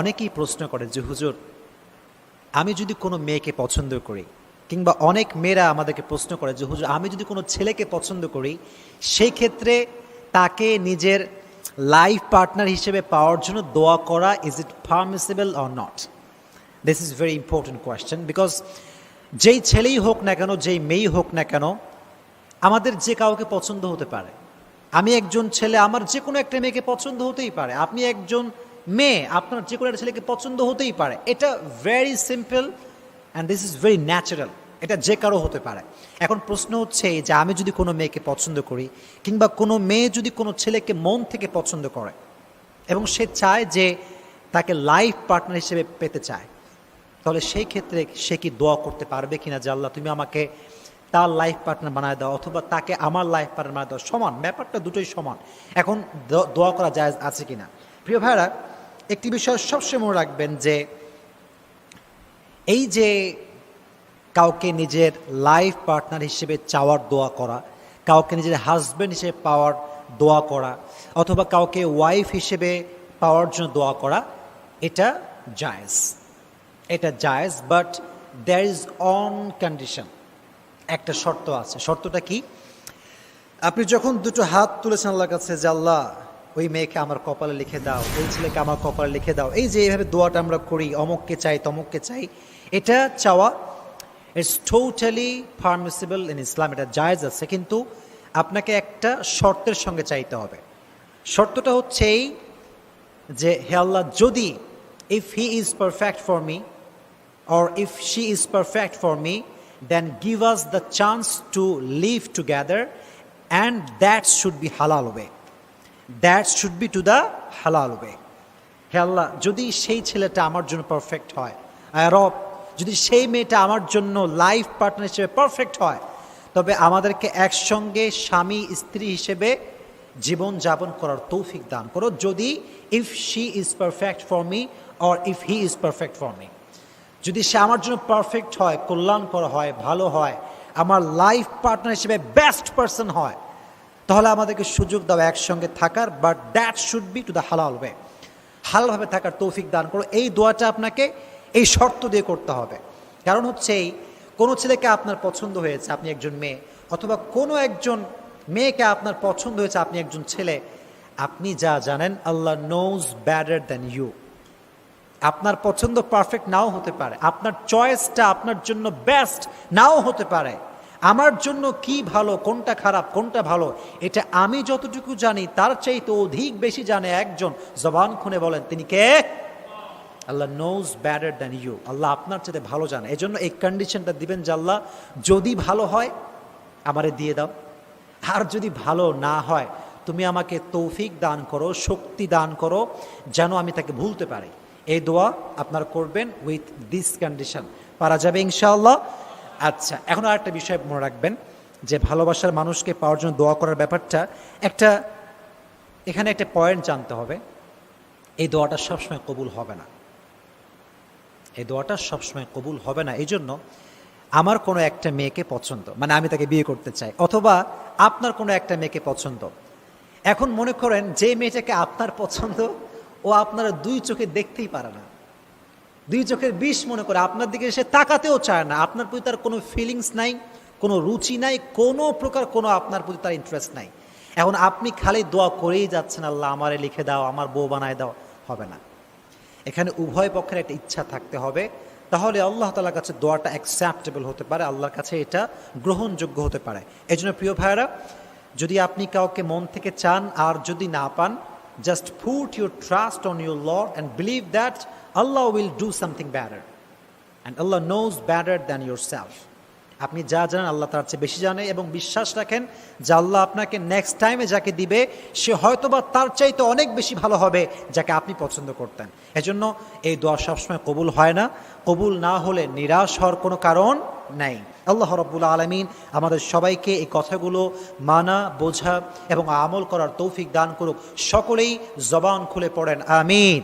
অনেকেই প্রশ্ন করে যে, হুজুর, আমি যদি কোনো মেয়েকে পছন্দ করি কিংবা অনেক মেয়েরা আমাদেরকে প্রশ্ন করে যে, হুজুর, আমি যদি কোনো ছেলেকে পছন্দ করি, সেই ক্ষেত্রে তাকে নিজের লাইফ পার্টনার হিসেবে পাওয়ার জন্য দোয়া করা is it permissible or not this is very important question because যেই ছেলেই হোক না কেন, যেই মেয়েই হোক না কেন, আমাদের যে কাউকে পছন্দ হতে পারে। আমি একজন ছেলে, আমার যে কোনো একটা মেয়েকে পছন্দ হতেই পারে। আপনি একজন মেয়ে, আপনার যে কোনো একটা ছেলেকে পছন্দ হতেই পারে। এটা very simple and this is very natural এটা যে কারও হতে পারে। এখন প্রশ্ন হচ্ছে যে আমি যদি কোনো মেয়েকে পছন্দ করি কিংবা কোনো মেয়ে যদি কোনো ছেলেকে মন থেকে পছন্দ করে এবং সে চায় যে তাকে লাইফ পার্টনার হিসেবে পেতে চায়, তাহলে সেই ক্ষেত্রে সে কি দোয়া করতে পারবে কিনা যে আল্লাহ, তুমি আমাকে তার লাইফ পার্টনার বানায় দাও অথবা তাকে আমার লাইফ পার্টনার বানায় দাও। সমান, ব্যাপারটা দুটোই সমান। এখন দোয়া করা যায় আছে কিনা? প্রিয় ভাইরা একটি বিষয় সবসময় মনে রাখবেন যে এই যে কাউকে নিজের লাইফ পার্টনার হিসেবে চাওয়ার দোয়া করা, কাউকে নিজের হাজব্যান্ড হিসেবে পাওয়ার দোয়া করা, অথবা কাউকে ওয়াইফ হিসেবে পাওয়ার জন্য দোয়া করা, এটা জায়েজ। এটা জায়েজ but there is on condition একটা শর্ত আছে। শর্তটা কি? আপনি যখন দুটো হাত তুলেছেন আল্লাহর কাছে যে, আল্লাহ ওই মেয়েকে আমার কপালে লিখে দাও ওই ছেলেকে আমার কপালে লিখে দাও এই যে এইভাবে দোয়াটা আমরা করি অমুককে চাই তমুককে চাই এটা চাওয়া it's totally permissible in Islam এটা জায়েজ আছে কিন্তু আপনাকে একটা শর্তের সঙ্গে চাইতে হবে শর্তটা হচ্ছে এই যে হে আল্লাহ যদি if he is perfect for me or if she is perfect for me then give us the chance to live together, and that should be halal way. That should be to the halal way. হে আল্লাহ যদি সেই ছেলেটা আমার জন্য perfect হয় আর রব, যদি সেই মেয়েটা আমার জন্য লাইফ পার্টনার হিসেবে পারফেক্ট হয়, তবে আমাদেরকে একসঙ্গে স্বামী, স্ত্রী হিসেবে জীবন যাপন করার তৌফিক দান করো, যদি if she is perfect for me or if he is perfect for me যদি সে আমার জন্য পারফেক্ট হয়, কল্যাণকর হয়, ভালো হয়, আমার লাইফ পার্টনার হিসেবে বেস্ট পারসন হয় তাহলে আমাদেরকে সুযোগ দাও একসঙ্গে থাকার but that should be to the halal way হালভাবে থাকার তৌফিক দান করো। এই দোয়াটা আপনাকে এই শর্ত দিয়ে করতে হবে। কারণ হচ্ছে এই, কোনো ছেলেকে আপনার পছন্দ হয়েছে আপনি একজন মেয়ে, অথবা কোনো একজন মেয়েকে আপনার পছন্দ হয়েছে আপনি একজন ছেলে, আপনি যা জানেন, Allah knows better than you আপনার পছন্দ পারফেক্ট নাও হতে পারে। আপনার চয়েসটা আপনার জন্য বেস্ট নাও হতে পারে। আমার জন্য কি ভালো, কোনটা খারাপ, কোনটা ভালো, এটা আমি যতটুকু জানি, তার চাইতে অধিক বেশি জানে একজন। জবান খুনে বলেন, তিনি কে? Allah knows better than you আল্লাহ আপনার চাইতে ভালো জানে। জন্য এই কন্ডিশনটা দিবেন যে আল্লাহ, যদি ভালো হয়, আমারে দিয়ে দাও। আর যদি ভালো না হয়, তুমি আমাকে তৌফিক দান করো, শক্তি দান করো, যেন আমি তাকে ভুলতে পারি। এই দোয়া আপনারা করবেন উইথ দিস কন্ডিশন পারা যাবে ইনশাআল্লাহ। আচ্ছা এখন আর একটা বিষয় মনে রাখবেন, যে ভালোবাসার মানুষকে পাওয়ার জন্য দোয়া করার ব্যাপারটা একটা, এখানে একটা পয়েন্ট জানতে হবে, এই দোয়াটা সবসময় কবুল হবে না। এই দোয়াটা সবসময় কবুল হবে না, এই জন্য আমার কোনো একটা মেয়েকে পছন্দ মানে আমি তাকে বিয়ে করতে চাই, অথবা আপনার কোনো একটা মেয়েকে পছন্দ। এখন মনে করেন যে মেয়েটাকে আপনার পছন্দ, ও আপনারা দুই চোখে দেখতেই পারে না। দুই চোখের বিষ মনে করে আপনার দিকে সে তাকাতেও চায় না। আপনার প্রতি তার কোনো ফিলিংস নাই, কোনো রুচি নাই, কোনো প্রকার কোনো আপনার প্রতি তার ইন্টারেস্ট নাই। এখন আপনি খালি দোয়া করেই যাচ্ছেন, আল্লাহ, আমারে লিখে দাও, আমার বউ বানায় দাও। হবে না। এখানে উভয় পক্ষের একটা ইচ্ছা থাকতে হবে। তাহলে আল্লাহ তালার কাছে দোয়াটা অ্যাকসেপ্টেবল হতে পারে, আল্লাহর কাছে এটা গ্রহণযোগ্য হতে পারে। এই জন্য প্রিয় ভাইয়েরা, যদি আপনি কাউকে মন থেকে চান আর যদি না পান just put your trust on your lord and believe that Allah will do something better and Allah knows better than yourself আপনি যা জানেন, আল্লাহ তার চেয়ে বেশি জানে এবং বিশ্বাস রাখেন যে আল্লাহ আপনাকে নেক্সট টাইমে যাকে দিবে, সে হয়তোবা তার চাইতে অনেক বেশি ভালো হবে যাকে আপনি পছন্দ করতেন। এজন্য এই দোয়া সবসময় কবুল হয় না। কবুল না হলে নিরাশ হওয়ার কোনো কারণ নেই। আল্লাহ রব্বুল আলমিন আমাদের সবাইকে এই কথাগুলো মানা, বোঝা এবং আমল করার তৌফিক দান করুক। সকলেই জবান খুলে পড়েন, আমিন।